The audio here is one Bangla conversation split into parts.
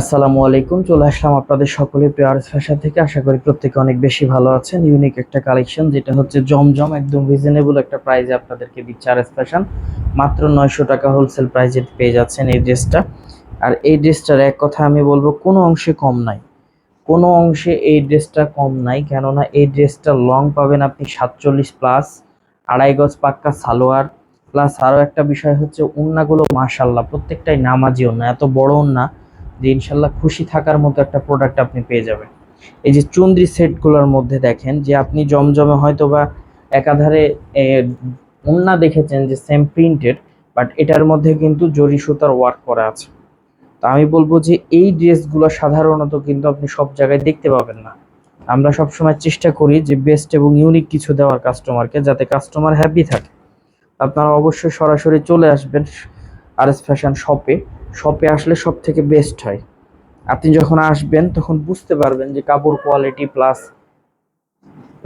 আসসালামু আলাইকুম, চলে আসলাম আপনাদের সকলের প্রিয়ার্স ফ্যাশন থেকে। আশা করি প্রত্যেকে অনেক বেশি ভালো আছেন। ইউনিক একটা কালেকশন যেটা হচ্ছে জমজম, একদম রিজনেবল একটা প্রাইসে আপনাদেরকে দিচ্ছে আর ফ্যাশন মাত্র নয়শো টাকা হোলসেল প্রাইসে পেয়ে যাচ্ছেন এই ড্রেসটা আর এই ড্রেসটার এক কথা আমি বলব, কোনো অংশে কম নাই। কোনো অংশে এই ড্রেসটা কম নাই, কেননা এই ড্রেসটা লং পাবেন আপনি সাতচল্লিশ প্লাস আড়াই গজ পাক্কা সালোয়ার। প্লাস আরও একটা বিষয় হচ্ছে, উন্নাগুলো মাশাল্লাহ প্রত্যেকটাই নামাজি ওন্না এত বড় উন্না। যে ইনশাল্লাহ খুশি থাকার মতো একটা প্রোডাক্ট আপনি পেয়ে যাবেন। এই যে চুন্দ্রি সেটগুলোর মধ্যে দেখেন যে আপনি জমজমে হয়তো বা একাধারে উন্না দেখেছেন যে সেম প্রিন্টেড বাট এটার মধ্যে কিন্তু জরি সুতার ওয়ার্ক করা আছে। তো আমি বলব যে এই ড্রেসগুলো সাধারণত কিন্তু আপনি সব জায়গায় দেখতে পাবেন না। আমরা সবসময় চেষ্টা করি যে বেস্ট এবং ইউনিক কিছু দেওয়ার কাস্টমারকে যাতে কাস্টমার হ্যাপি থাকে। আপনারা অবশ্যই সরাসরি চলে আসবেন আর এস ফ্যাশন শপে শপে আসলে সব থেকে বেস্ট হয়। আপনি যখন আসবেন, তখন বুঝতে পারবেন যে কাপড় কোয়ালিটি প্লাস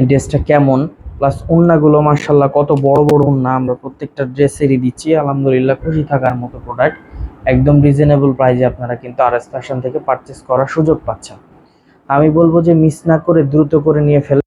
ড্রেসটা কেমন। প্লাস উন্নাগুলো মার্শাল্লাহ কত বড় বড় উন্না আমরা প্রত্যেকটা ড্রেসেরই দিচ্ছি। আলহামদুলিল্লাহ খুশি থাকার মতো প্রোডাক্ট একদম রিজনেবল প্রাইসে আপনারা কিন্তু আর এস ফ্যাশন থেকে পারচেস করার সুযোগ পাচ্ছেন। আমি বলব যে মিস না করে দ্রুত করে নিয়ে ফেলে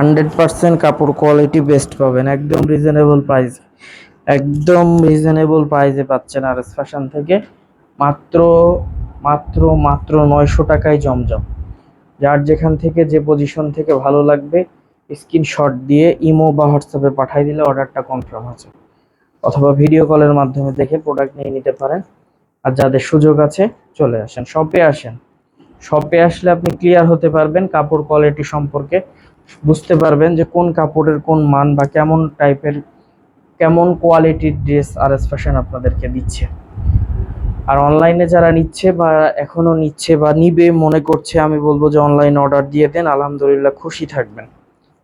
হান্ড্রেড পার্সেন্ট কাপড় কোয়ালিটি বেস্ট পাবেন, একদম রিজনেবল প্রাইস একদম রিজনেবল প্রাইসে পাচ্ছেন আর এস ফ্যাশন থেকে। মাত্র মাত্র মাত্র নয়শো টাকায় জমজম। যার যেখান থেকে যে পজিশন থেকে ভালো লাগবে স্ক্রিনশট দিয়ে ইমো বা হোয়াটসঅ্যাপে পাঠিয়ে দিলে অর্ডারটা কনফার্ম আছে অথবা ভিডিও কলের মাধ্যমে দেখে প্রোডাক্ট নিয়ে নিতে পারেন। আর যাদের সুযোগ আছে, চলে আসেন। শপে আসেন। শপে আসলে আপনি ক্লিয়ার হতে পারবেন কাপড় কোয়ালিটি সম্পর্কে। বুঝতে পারবেন যে কোন কাপড়ের কোন মান বা কেমন টাইপের কেমন কোয়ালিটির ড্রেস আর এস ফ্যাশন আপনাদেরকে দিচ্ছে। আর অনলাইনে যারা নিচ্ছে বা এখনও নিচ্ছে বা নিবে, মনে করছে, আমি বলব যে অনলাইনে অর্ডার দিয়ে দেন, আলহামদুলিল্লাহ খুশি থাকবেন।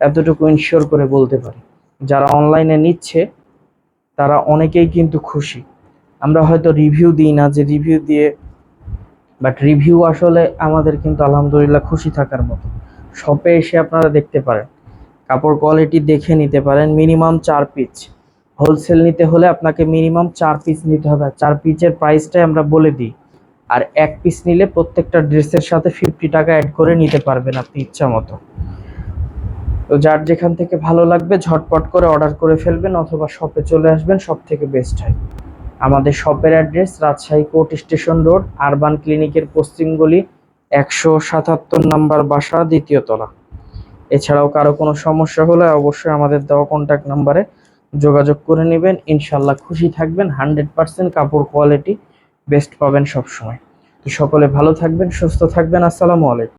এতটুকু ইনশিওর করে বলতে পারি। যারা অনলাইনে নিচ্ছে, তারা অনেকেই কিন্তু খুশি। আমরা হয়তো রিভিউ দিই না যে রিভিউ দিয়ে বাট রিভিউ আসলে আমাদের কিন্তু আলহামদুলিল্লাহ খুশি থাকার মতো। শপে এসে আপনারা দেখতে পারেন। কাপড় কোয়ালিটি দেখে নিতে পারেন মিনিমাম চার পিস হোলসেল নিতে হলে আপনাকে মিনিমাম চার পিস নিতে হবে। চার পিসের প্রাইসটাই আমরা বলে দিই। আর এক পিস নিলে প্রত্যেকটা ড্রেসের সাথে ফিফটি টাকা অ্যাড করে নিতে পারবেন আপনি ইচ্ছা মতো। তো যার যেখান থেকে ভালো লাগবে ঝটপট করে অর্ডার করে ফেলবেন অথবা শপে চলে আসবেন, সব থেকে বেস্ট হয়। আমাদের শপের address Rajshahi court station road urban ক্লিনিকের পশ্চিম গলি একশো সাতাত্তর নাম্বার বাসা দ্বিতীয় তলা। এছাড়াও কারও কোনো সমস্যা হলে অবশ্যই আমাদের দেওয়া কন্ট্যাক্ট নাম্বারে যোগাযোগ করে নেবেন। ইনশাল্লাহ খুশি থাকবেন, হান্ড্রেড পারসেন্ট কাপড় কোয়ালিটি বেস্ট পাবেন সবসময়। তো সকলে ভালো থাকবেন, সুস্থ থাকবেন, আসসালামু আলাইকুম।